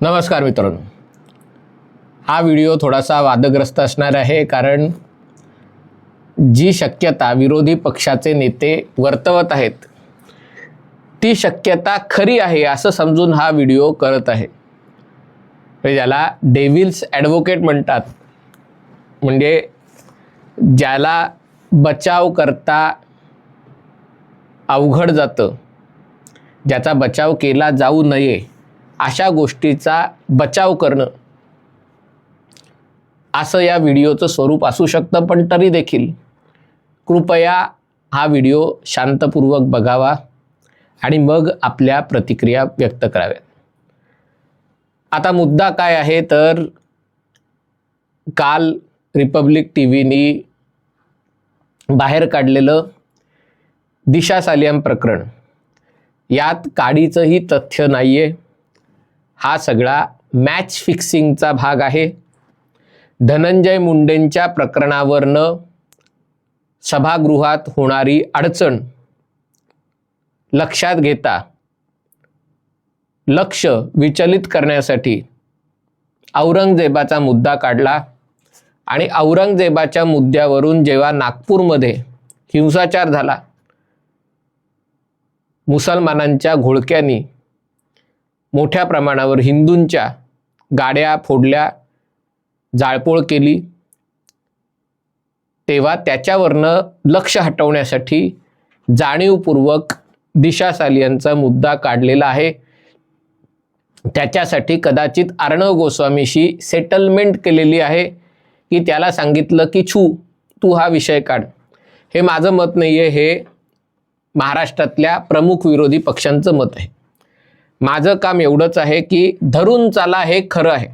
नमस्कार मित्रांनो. हा व्हिडिओ थोडासा वादग्रस्त असणार आहे कारण जी शक्यता विरोधी पक्षाचे नेते वर्तवत आहेत ती शक्यता खरी आहे असं समजून हा व्हिडिओ करत आहे. ज्याला डेव्हिल्स ॲडव्होकेट म्हणतात म्हणजे ज्याला बचाव करता अवघड जातं. ज्याचा बचाव केला जाऊ नये अशा गोष्टीचा बचाव करणं. असं या व्हिडिओचं स्वरूप असू शकतं पण तरी देखील. कृपया हा व्हिडिओ शांतपूर्वक बघावा आणि मग आपल्या प्रतिक्रिया व्यक्त कराव्यात. आता मुद्दा काय आहे तर काल रिपब्लिक टी व्हीनी बाहेर काढलेलं दिशा सालियम प्रकरण. यात काडीचंही तथ्य नाही आहे हा सगळा मॅच फिक्सिंगचा भाग आहे. धनंजय मुंडेंच्या प्रकरणावरनं सभागृहात होणारी अडचण लक्षात घेता लक्ष विचलित करण्यासाठी औरंगजेबाचा मुद्दा काढला. आणि औरंगजेबाच्या मुद्द्यावरून जेव्हा नागपूरमध्ये हिंसाचार झाला मुसलमानांच्या घोळक्यांनी मोठ्या प्रमाणावर हिंदूंच्या गाड्या फोडल्या जाळपोळ केली तेव्हा त्याच्यावरनं लक्ष हटवण्यासाठी जाणीवपूर्वक दिशा सालियांचा मुद्दा काढलेला आहे. त्याच्यासाठी कदाचित अर्णव गोस्वामीशी सेटलमेंट केलेली आहे. की त्याला सांगितलं की छू तू हा विषय काढ. हे माझं मत नाही आहे हे महाराष्ट्रातल्या प्रमुख विरोधी पक्षांचं मत आहे. माझं काम एवढंच आहे की धरून चाला हे खरं आहे.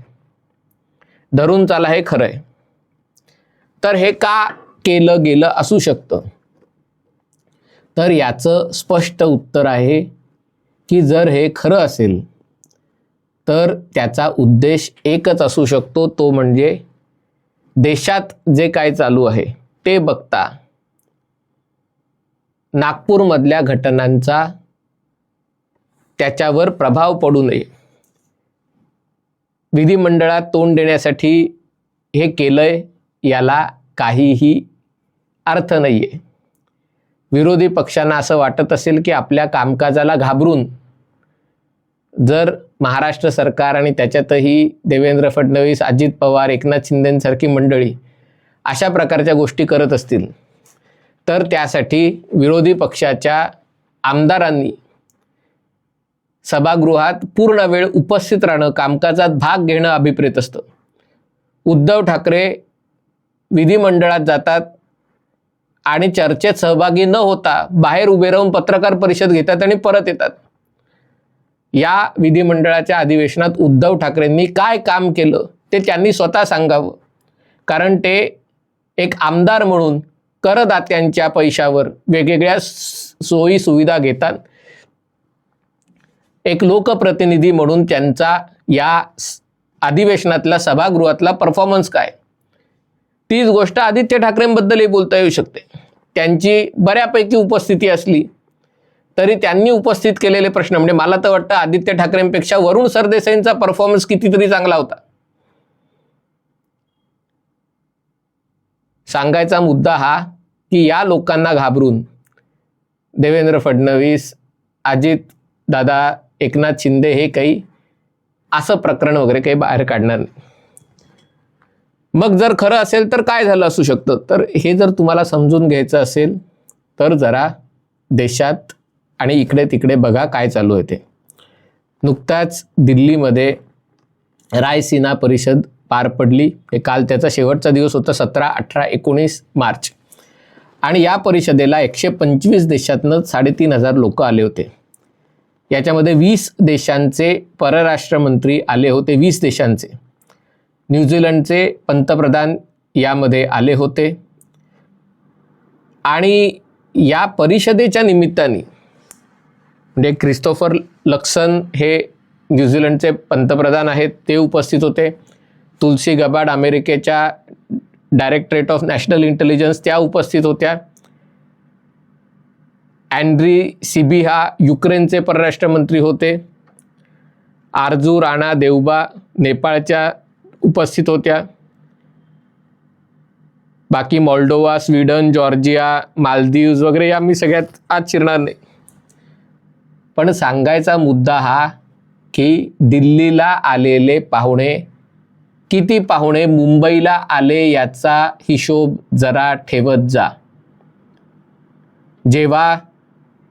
धरून चाला हे खरं आहे. तर हे का केलं गेलं असू शकतं? तर याचं स्पष्ट उत्तर आहे की जर हे खरं असेल तर त्याचा उद्देश एकच असू शकतो तो म्हणजे देशात जे काय चालू आहे ते बघता नागपूरमधल्या घटनांचा त्याच्यावर प्रभाव पडू नये. विधिमंडळात तोंड देण्यासाठी हे केलंय याला काहीही अर्थ नाही आहे विरोधी पक्षांना असं वाटत असेल की आपल्या कामकाजाला घाबरून जर महाराष्ट्र सरकार आणि त्याच्यातही देवेंद्र फडणवीस अजित पवार एकनाथ शिंदेसारखी मंडळी अशा प्रकारच्या गोष्टी करत असतील तर त्यासाठी विरोधी पक्षाच्या आमदारांनी सभागृहात पूर्ण वेळ उपस्थित राहणं कामकाजात भाग घेणं अभिप्रेत असतं. उद्धव ठाकरे विधिमंडळात जातात आणि चर्चेत सहभागी न होता बाहेर उभे राहून पत्रकार परिषद घेतात आणि परत येतात. या विधिमंडळाच्या अधिवेशनात उद्धव ठाकरेंनी काय काम केलं ते त्यांनी स्वतः सांगावं. कारण ते एक आमदार म्हणून करदात्यांच्या पैशावर वेगवेगळ्या सोयी सुविधा घेतात. एक लोकप्रतिनिधी म्हणून त्यांचा या अधिवेशनातला सभागृहातला परफॉर्मन्स काय? तीच गोष्ट आदित्य ठाकरेंबद्दलही बोलता येऊ शकते. त्यांची बऱ्यापैकी उपस्थिती असली तरी त्यांनी उपस्थित केलेले प्रश्न म्हणजे मला तर वाटतं आदित्य ठाकरेंपेक्षा वरुण सरदेसाईंचा परफॉर्मन्स कितीतरी चांगला होता. सांगायचा मुद्दा हा की या लोकांना घाबरून देवेंद्र फडणवीस अजित दादा एकनाथ शिंदे हे काही असं प्रकरण वगैरे काही बाहेर काढणार नाही. मग जर खरं असेल तर काय झालं असू शकतं? तर हे जर तुम्हाला समजून घ्यायचं असेल तर जरा देशात आणि इकडे तिकडे बघा काय चालू आहे ते. नुकताच दिल्लीमध्ये रायसीना परिषद पार पडली. हे काल त्याचा शेवटचा दिवस होता सतरा अठरा एकोणीस मार्च. आणि या परिषदेला एकशे पंचवीस देशातनं साडेतीन हजार लोक आले होते. याच्यामध्ये वीस देशांचे परराष्ट्रमंत्री आले होते वीस देशांचे. न्यूझीलंडचे पंतप्रधान यामध्ये आले होते. आणि या परिषदेच्या निमित्ताने म्हणजे क्रिस्तोफर लक्सन हे न्यूझीलंडचे पंतप्रधान आहेत ते उपस्थित होते. तुलसी गबाड अमेरिकेच्या डायरेक्टरेट ऑफ नॅशनल इंटेलिजन्स त्या उपस्थित होत्या. अँड्री सिबी हा युक्रेनचे परराष्ट्र मंत्री होते. आरजू राणा देवबा नेपाळच्या उपस्थित होत्या. बाकी मॉल्डोवा स्वीडन जॉर्जिया मालदीव्स वगैरे या मी सगळ्यात आज शिरणार नाही. पण सांगायचा मुद्दा हा की दिल्लीला आलेले पाहुणे किती पाहुणे मुंबईला आले याचा हिशोब जरा ठेवत जा. जेव्हा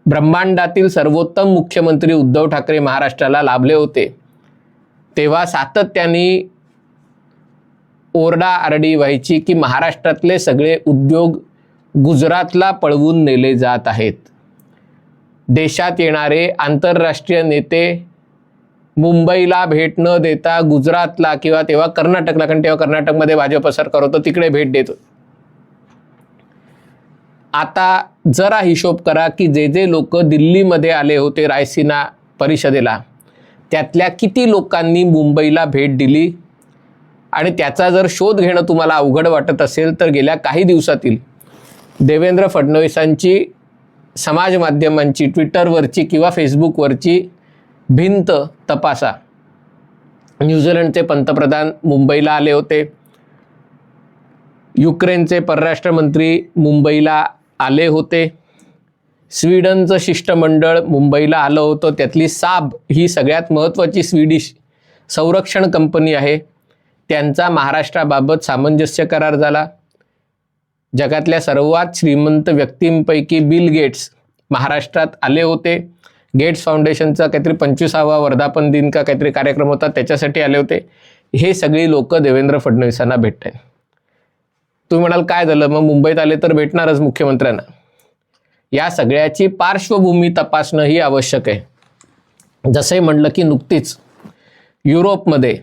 ब्रह्मांडातील सर्वोत्तम मुख्यमंत्री उद्धव ठाकरे महाराष्ट्राला लाभले होते तेव्हा सातत्याने ओरडा आरडी व्हायची की महाराष्ट्रातले सगळे उद्योग गुजरातला पळवून नेले जात आहेत. देशात येणारे आंतरराष्ट्रीय नेते मुंबईला भेट न देता गुजरातला किंवा तेव्हा कर्नाटकला कारण तेव्हा कर्नाटकमध्ये भाजप सरकार होतं तिकडे भेट देत होते. आता जरा हिशोब करा की जे जे लोक दिल्लीमध्ये आले होते रायसिना परिषदेला त्यातल्या किती लोकांनी मुंबईला भेट दिली आणि त्याचा जर शोध घेणं तुम्हाला अवघड वाटत असेल तर गेल्या काही दिवसातील देवेंद्र फडणवीसांची समाज माध्यमांची ट्विटरवरची किंवा फेसबुकवरची भिंत तपासा. न्यूझीलंडचे पंतप्रधान मुंबईला आले होते. युक्रेनचे परराष्ट्र मंत्री मुंबईला आले होते. स्वीडनचं शिष्टमंडळ मुंबईला आलं होतं. त्यातली साब ही सगळ्यात महत्त्वाची स्वीडिश संरक्षण कंपनी आहे. त्यांचा महाराष्ट्राबाबत सामंजस्य करार झाला. जगातल्या सर्वात श्रीमंत व्यक्तींपैकी बिल गेट्स महाराष्ट्रात आले होते. गेट्स फाउंडेशनचा काहीतरी पंचवीसावा वर्धापन दिन का काहीतरी कार्यक्रम होता त्याच्यासाठी आले होते. हे सगळी लोक देवेंद्र फडणवीसांना भेटत आहेत. तुम्ही म्हणाल काय झालं? मग मुंबईत आले तर भेटणारच मुख्यमंत्र्यांना. या सगळ्याची पार्श्वभूमी तपासणं ही आवश्यक आहे. जसंही म्हणलं की नुकतीच युरोपमध्ये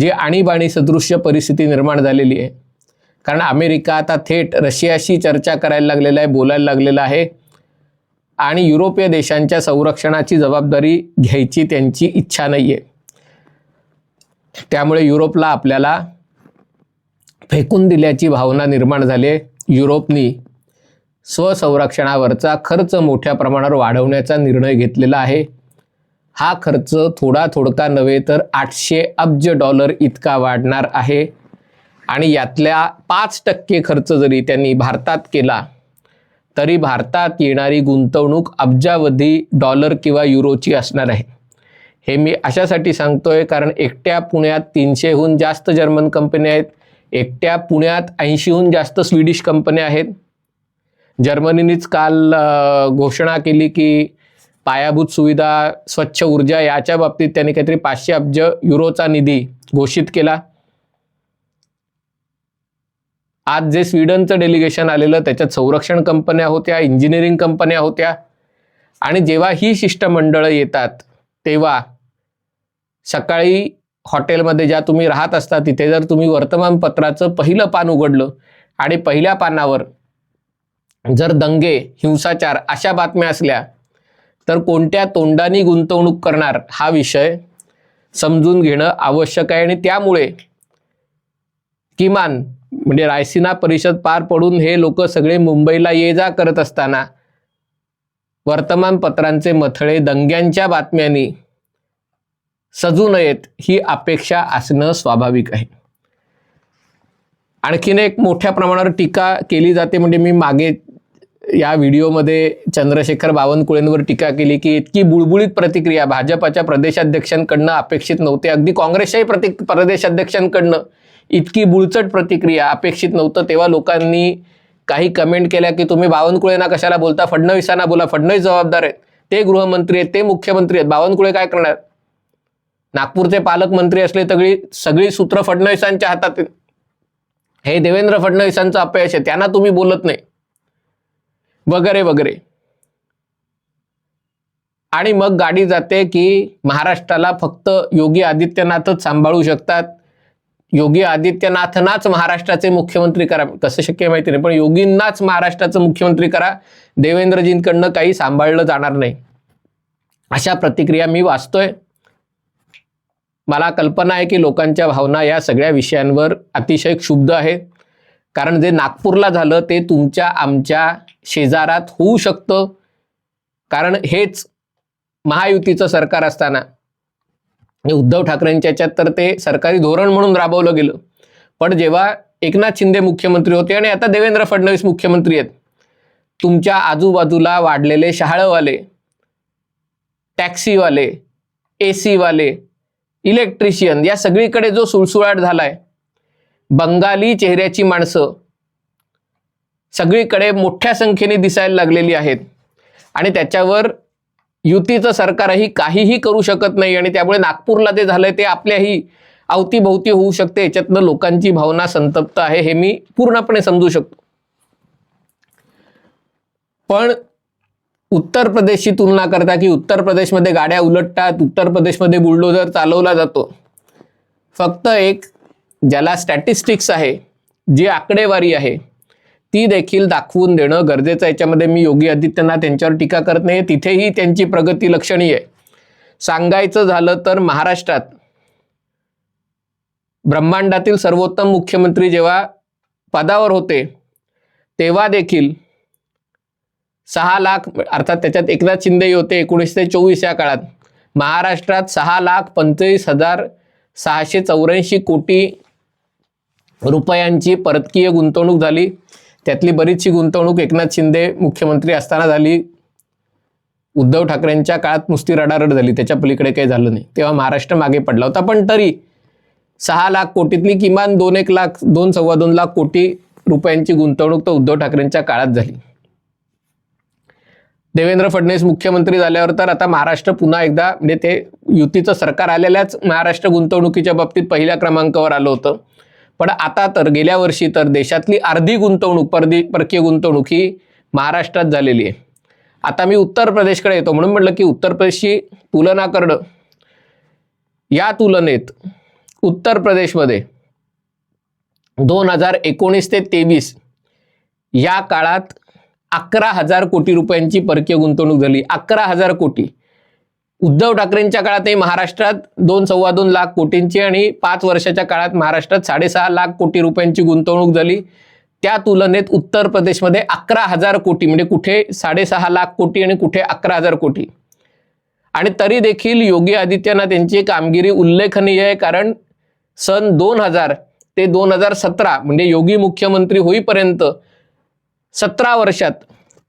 जी आणीबाणी सदृश्य परिस्थिती निर्माण झालेली आहे कारण अमेरिका आता थेट रशियाशी चर्चा करायला लागलेला आहे बोलायला लागलेला आहे. आणि युरोपीय देशांच्या संरक्षणाची जबाबदारी घ्यायची त्यांची इच्छा नाही आहे त्यामुळे युरोपला आपल्याला फेकून दिल्याची भावना निर्माण झाली आहे. युरोपनी स्वसंरक्षणावरचा खर्च मोठ्या प्रमाणावर वाढवण्याचा निर्णय घेतलेला आहे. हा खर्च थोडा थोडका नव्हे तर आठशे अब्ज डॉलर इतका वाढणार आहे. आणि यातल्या पाच टक्के खर्च जरी त्यांनी भारतात केला तरी भारतात येणारी गुंतवणूक अब्जावधी डॉलर किंवा युरोची असणार आहे. हे मी अशासाठी सांगतोय कारण एकट्या पुण्यात तीनशेहून जास्त जर्मन कंपन्या आहेत एकट्या पुण्यात ऐंशीहून जास्त स्वीडिश कंपन्या आहेत. जर्मनीनेच काल घोषणा केली की पायाभूत सुविधा स्वच्छ ऊर्जा याच्या बाबतीत त्यांनी काहीतरी पाचशे अब्ज युरोचा निधी घोषित केला. आज जे स्वीडनचं डेलिगेशन आलेलं त्याच्यात संरक्षण कंपन्या होत्या इंजिनिअरिंग कंपन्या होत्या. आणि जेव्हा ही शिष्टमंडळं येतात तेव्हा सकाळी हॉटेलमध्ये ज्या तुम्ही राहत असता तिथे जर तुम्ही वर्तमानपत्राचं पहिलं पान उघडलं आणि पहिल्या पानावर जर दंगे हिंसाचार अशा बातम्या असल्या तर कोणत्या तोंडानी गुंतवणूक करणार हा विषय समजून घेणं आवश्यक आहे. आणि त्यामुळे किमान म्हणजे रायसिना परिषद पार पडून हे लोक सगळे मुंबईला ये जा करत असताना वर्तमानपत्रांचे मथळे दंग्यांच्या बातम्यांनी सजू नयेत ही अपेक्षा असणं स्वाभाविक आहे. आणखीन एक मोठ्या प्रमाणावर टीका केली जाते म्हणजे मी मागे या व्हिडिओमध्ये चंद्रशेखर बावनकुळेंवर टीका केली की इतकी बुळबुळीत प्रतिक्रिया भाजपाच्या प्रदेशाध्यक्षांकडनं अपेक्षित नव्हते. अगदी काँग्रेसच्याही प्रति प्रदेशाध्यक्षांकडनं इतकी बुळचट प्रतिक्रिया अपेक्षित नव्हतं. तेव्हा लोकांनी काही कमेंट केल्या की तुम्ही बावनकुळेंना कशाला बोलता? फडणवीसांना बोला. फडणवीस जबाबदार आहेत. ते गृहमंत्री आहेत ते मुख्यमंत्री आहेत. बावनकुळे काय करणार? नागपूरचे पालकमंत्री असले तरी सगळी सूत्र फडणवीसांच्या हातात हे देवेंद्र फडणवीसांचं अपयश आहे. त्यांना तुम्ही बोलत नाही. वगैरे वगैरे. आणि मग गाडी जाते की महाराष्ट्राला फक्त योगी आदित्यनाथच सांभाळू शकतात. योगी आदित्यनाथनाच महाराष्ट्राचे मुख्यमंत्री करा. कसं शक्य माहिती नाही पण योगींनाच महाराष्ट्राचं मुख्यमंत्री करा. देवेंद्रजींकडनं काही सांभाळलं जाणार नाही. अशा प्रतिक्रिया मी वाचतोय. मला कल्पना आहे की लोकांच्या भावना या सगळ्या विषयांवर अतिशय क्षुब्ध आहेत. कारण जे नागपूरला झालं ते तुमच्या आमच्या शेजारात होऊ शकतं. कारण हेच महायुतीचं सरकार असताना. उद्धव ठाकरेंच्या याच्यात तर ते सरकारी धोरण म्हणून राबवलं गेलं. पण जेव्हा एकनाथ शिंदे मुख्यमंत्री होते आणि आता देवेंद्र फडणवीस मुख्यमंत्री आहेत. तुमच्या आजूबाजूला वाढलेले शहाळवाले टॅक्सीवाले ए सीवाले इलेक्ट्रिशियन या सगळीकडे जो सुळसुळाट झालाय. बंगाली चेहऱ्याची माणसं सगळीकडे मोठ्या संख्येने दिसायला लागलेली आहेत. आणि त्याच्यावर युतीचं सरकारही काहीही करू शकत नाही आणि त्यामुळे नागपूरला ते झालंय ते आपल्याही अवतीभोवती होऊ शकते. याच्यातनं लोकांची भावना संतप्त आहे हे मी पूर्णपणे समजू शकतो. पण उत्तर प्रदेशची तुलना करता की उत्तर प्रदेशमध्ये गाड्या उलटतात उत्तर प्रदेशमध्ये बुलडोझर चालवला जातो. फक्त एक ज्याला स्टॅटिस्टिक्स आहे जी आकडेवारी आहे ती देखील दाखवून देणं गरजेचं याच्यामध्ये मी योगी आदित्यनाथ यांच्यावर टीका करत नाही. तिथेही त्यांची प्रगती लक्षणीय आहे. सांगायचं झालं तर महाराष्ट्रात ब्रह्मांडातील सर्वोत्तम मुख्यमंत्री जेव्हा पदावर होते तेव्हा देखील सहा लाख अर्थात त्याच्यात एकनाथ शिंदेही होते एकोणीसशे चोवीस या काळात. महाराष्ट्रात सहा लाख पंचवीस हजार सहाशे चौऱ्याऐंशी कोटी रुपयांची परतकीय गुंतवणूक झाली. त्यातली बरीचशी गुंतवणूक एकनाथ शिंदे मुख्यमंत्री असताना झाली. उद्धव ठाकरेंच्या काळात नुसती रडारड झाली. त्याच्या पलीकडे काही झालं नाही. तेव्हा महाराष्ट्र मागे पडला होता. पण तरी सहा लाख कोटीतली किमान दोन एक लाख दोन सव्वा दोन लाख कोटी रुपयांची गुंतवणूक तर उद्धव ठाकरेंच्या काळात झाली. देवेंद्र फडणवीस मुख्यमंत्री झाल्यावर तर आता महाराष्ट्र पुन्हा एकदा म्हणजे ते युतीचं सरकार आलेल्याच महाराष्ट्र गुंतवणुकीच्या बाबतीत पहिल्या क्रमांकावर आलं होतं. पण आता तर गेल्या वर्षी तर देशातली अर्धी गुंतवणूक परदी परकीय गुंतवणूक ही महाराष्ट्रात झालेली आहे. आता मी उत्तर प्रदेशकडे येतो म्हणून म्हटलं की उत्तर प्रदेशची तुलना करणं. या तुलनेत उत्तर प्रदेशमध्ये दोन हजार एकोणीस ते तेवीस या काळात अकरा हजार कोटी रुपयांची परकीय गुंतवणूक झाली. अकरा हजार कोटी. उद्धव ठाकरेंच्या काळातही महाराष्ट्रात दोन सव्वा दोन लाख कोटींची आणि पाच वर्षाच्या काळात महाराष्ट्रात साडेसहा लाख कोटी रुपयांची गुंतवणूक झाली. त्या तुलनेत उत्तर प्रदेशमध्ये अकरा हजार कोटी म्हणजे कुठे साडेसहा लाख कोटी आणि कुठे अकरा हजार कोटी. आणि तरी देखील योगी आदित्यनाथ यांची कामगिरी उल्लेखनीय आहे कारण सन दोन हजार ते दोन हजार सतरा म्हणजे योगी मुख्यमंत्री होईपर्यंत सतरा वर्षात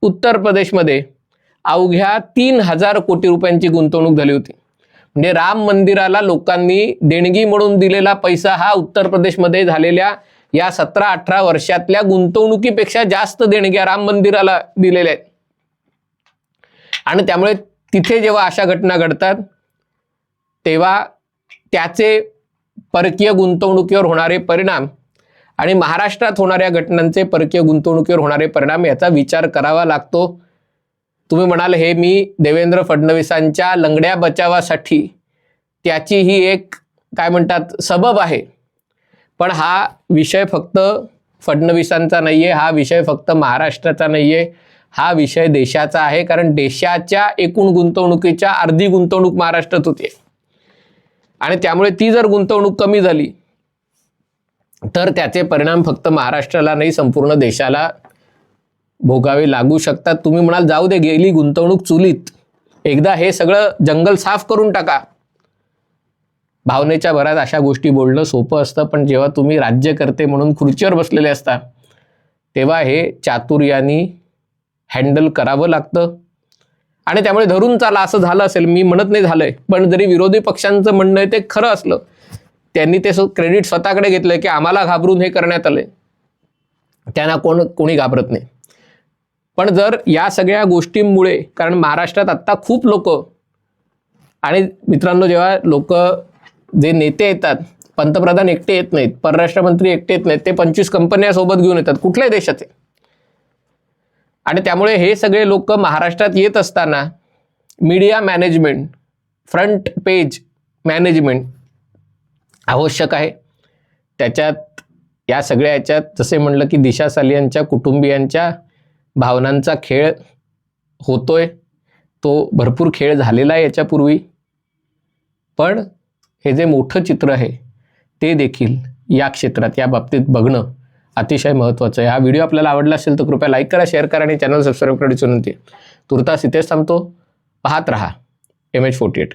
उत्तर प्रदेशमध्ये अवघ्या तीन हजार कोटी रुपयांची गुंतवणूक झाली होती. म्हणजे राम मंदिराला लोकांनी देणगी म्हणून दिलेला पैसा हा उत्तर प्रदेशमध्ये झालेल्या या सतरा अठरा वर्षातल्या गुंतवणुकीपेक्षा जास्त देणग्या राम मंदिराला दिलेल्या आहेत. आणि त्यामुळे तिथे जेव्हा अशा घटना घडतात तेव्हा त्याचे परकीय गुंतवणुकीवर होणारे परिणाम आणि महाराष्ट्रात होणाऱ्या घटनांचे परकीय गुंतवणुकीवर होणारे परिणाम याचा विचार करावा लागतो. तुम्ही म्हणाल हे मी देवेंद्र फडणवीसांच्या लंगड्या बचावासाठी त्याची ही एक काय म्हणतात सबब आहे. पण हा विषय फक्त फडणवीसांचा नाही आहे हा विषय फक्त महाराष्ट्राचा नाही आहे हा विषय देशाचा आहे कारण देशाच्या एकूण गुंतवणुकीच्या अर्धी गुंतवणूक महाराष्ट्रात होते आणि त्यामुळे ती जर गुंतवणूक कमी झाली तर त्याचे परिणाम फक्त महाराष्ट्राला नाही संपूर्ण देशाला भोगावे लागू शकतात. तुम्ही म्हणाल जाऊ दे गेली गुंतवणूक चुलीत. एकदा हे सगळं जंगल साफ करून टाका. भावनेच्या भरात अशा गोष्टी बोलणं सोपं असतं पण जेव्हा तुम्ही राज्यकर्ते म्हणून खुर्चीवर बसलेले असता तेव्हा हे चातुर्यानी हँडल करावं लागतं. आणि त्यामुळे धरून चाला असं झालं असेल मी म्हणत नाही झालंय पण जरी विरोधी पक्षांचं म्हणणं आहे ते खरं असलं. त्यांनी ते क्रेडिट स्वतःकडे घेतलंय की आम्हाला घाबरून हे करण्यात आलंय. त्यांना कोण कोणी घाबरत नाही. पण जर या सगळ्या गोष्टींमुळे कारण महाराष्ट्रात आत्ता खूप लोक आणि मित्रांनो जेव्हा लोक जे नेते येतात पंतप्रधान एकटे येत नाहीत परराष्ट्र मंत्री एकटे येत नाहीत ते पंचवीस कंपन्या सोबत घेऊन येतात कुठल्याही देशाचे. आणि त्यामुळे हे सगळे लोक महाराष्ट्रात येत असताना media management front page management आवश्यक आहे. त्याच्यात या सगळ्या याच्यात जसे म्हणलं की दिशा सालियांच्या कुटुंबियांच्या भावनांचा खेळ होतोय तो भरपूर खेळ झालेला आहे याच्यापूर्वी. पण हे जे मोठं चित्र आहे ते देखील या क्षेत्रात या बाबतीत बघणं अतिशय महत्त्वाचं आहे. हा व्हिडिओ आपल्याला आवडला असेल तर कृपया लाईक करा शेअर करा आणि चॅनल सबस्क्राईब करायची विनंती तुर्तास इथेच थांबतो. पाहत रहा. M H forty eight